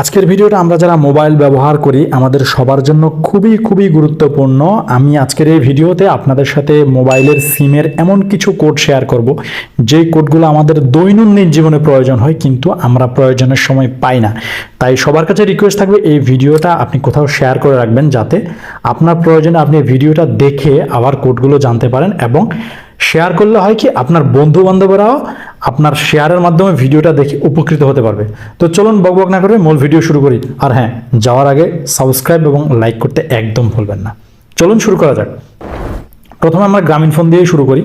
আজকের ভিডিওটা আমরা যারা মোবাইল ব্যবহার করি, আমাদের সবার জন্য খুবই খুবই গুরুত্বপূর্ণ। আমি আজকের এই ভিডিওতে আপনাদের সাথে মোবাইলের সিমের এমন কিছু কোড শেয়ার করব, যে কোডগুলো আমাদের দৈনন্দিন জীবনে প্রয়োজন হয়, কিন্তু আমরা প্রয়োজনের সময় পাই না। তাই সবার কাছে রিকোয়েস্ট থাকবে, এই ভিডিওটা আপনি কোথাও শেয়ার করে রাখবেন যাতে আপনার প্রয়োজনে আপনি ভিডিওটা দেখে আবার কোডগুলো জানতে পারেন এবং শেয়ার করলে হয় কি, আপনার বন্ধু বান্ধবরাও আপনার শেয়ারের মাধ্যমে ভিডিওটা দেখে উপকৃত হতে পারবে। তো চলুন বক বক না করে মূল ভিডিও শুরু করি। আর হ্যাঁ যাওয়ার আগে সাবস্ক্রাইব এবং লাইক করতে একদম ভুলবেন না। চলুন শুরু করা যাক। প্রথমে আমরা গ্রামীণ ফোন দিয়েই শুরু করি।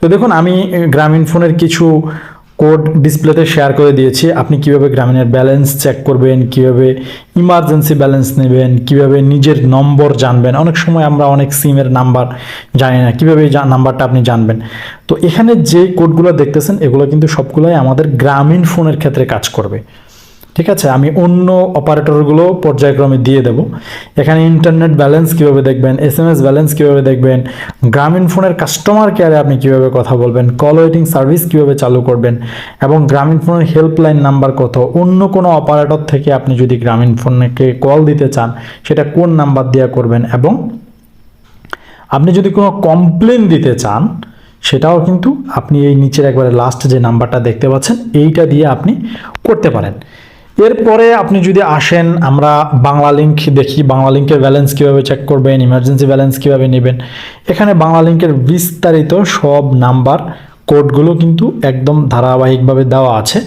তো দেখুন, আমি গ্রামীণ ফোনের কিছু কোড ডিসপ্লেতে শেয়ার করে দিয়েছি। আপনি কীভাবে গ্রামীণের ব্যালেন্স চেক করবেন, কীভাবে ইমার্জেন্সি ব্যালেন্স নেবেন, কীভাবে নিজের নম্বর জানবেন? অনেক সময় আমরা অনেক সিমের নাম্বার জানি না, কীভাবে এই নাম্বারটা আপনি জানবেন? তো এখানে যে কোডগুলো দেখতেছেন, এগুলো কিন্তু সবগুলোই আমাদের গ্রামীণ ফোনের ক্ষেত্রে কাজ করবে। ঠিক আছে, আমি অন্য অপারেটরগুলো পর্যায়ক্রমে দিয়ে দেব। এখানে ইন্টারনেট ব্যালেন্স কীভাবে দেখবেন এস এম এস ব্যালেন্স কীভাবে দেখবেন, গ্রামীণ ফোনের কাস্টমার কেয়ারে আপনি কীভাবে কথা বলবেন কল ওয়েটিং সার্ভিস কীভাবে চালু করবেন, এবং গ্রামীণ ফোনের হেল্পলাইন নাম্বার কত। অন্য কোনো অপারেটর থেকে আপনি যদি গ্রামীণ ফোনকে কল দিতে চান, সেটা কোন নাম্বার দিয়ে করবেন, এবং আপনি যদি কোনো কমপ্লেন দিতে চান, সেটাও কিন্তু আপনি এই নিচের একবারে লাস্ট যে নাম্বারটা দেখতে পাচ্ছেন, এইটা দিয়ে আপনি করতে পারেন। এরপরে আপনি যদি আসেন, আমরা বাংলা লিঙ্ক দেখি বাংলা লিঙ্কের ব্যালেন্স কীভাবে চেক করবেন ইমার্জেন্সি ব্যালেন্স কীভাবে নেবেন, এখানে বাংলা লিঙ্কের বিস্তারিত সব নাম্বার কোডগুলো কিন্তু একদম ধারাবাহিকভাবে দেওয়া আছে।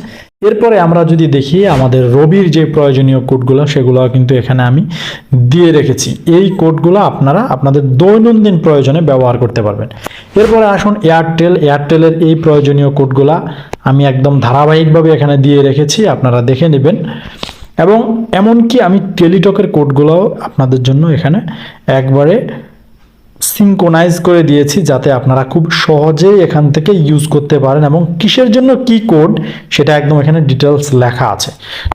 এরপরে আমরা যদি দেখি আমাদের রবির যে প্রয়োজনীয় কোডগুলো, সেগুলো কিন্তু এখানে আমি দিয়ে রেখেছি। এই কোডগুলো আপনারা আপনাদের দৈনন্দিন প্রয়োজনে ব্যবহার করতে পারবেন। এরপরে আসুন এয়ারটেল এয়ারটেলের এই প্রয়োজনীয় কোডগুলা আমি একদম ধারাবাহিকভাবে এখানে দিয়ে রেখেছি, আপনারা দেখে নেবেন। এবং এমনকি আমি টেলিটকের কোডগুলো আপনাদের জন্য এখানে একবারে সিঙ্কোনাইজ করে দিয়েছি যাতে আপনারা খুব সহজেই এখান থেকে ইউজ করতে পারেন এবং কিসের জন্য কি কোড সেটা একদম এখানে ডিটেলস লেখা আছে।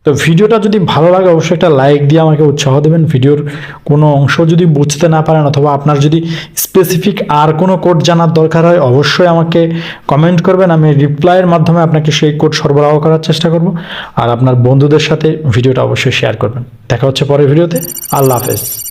তো ভিডিওটা যদি ভালো লাগে অবশ্যই একটা লাইক দিয়ে আমাকে উৎসাহ দেবেন। ভিডিওর কোনো অংশ যদি বুঝতে না পারেন অথবা আপনার যদি স্পেসিফিক আর কোনো কোড জানার দরকার হয়, অবশ্যই আমাকে কমেন্ট করবেন। আমি রিপ্লাইয়ের মাধ্যমে আপনাকে সেই কোড সরবরাহ করার চেষ্টা করব। আর আপনার বন্ধুদের সাথে ভিডিওটা অবশ্যই শেয়ার করবেন। দেখা হচ্ছে পরের ভিডিওতে। আল্লাহ হাফেজ।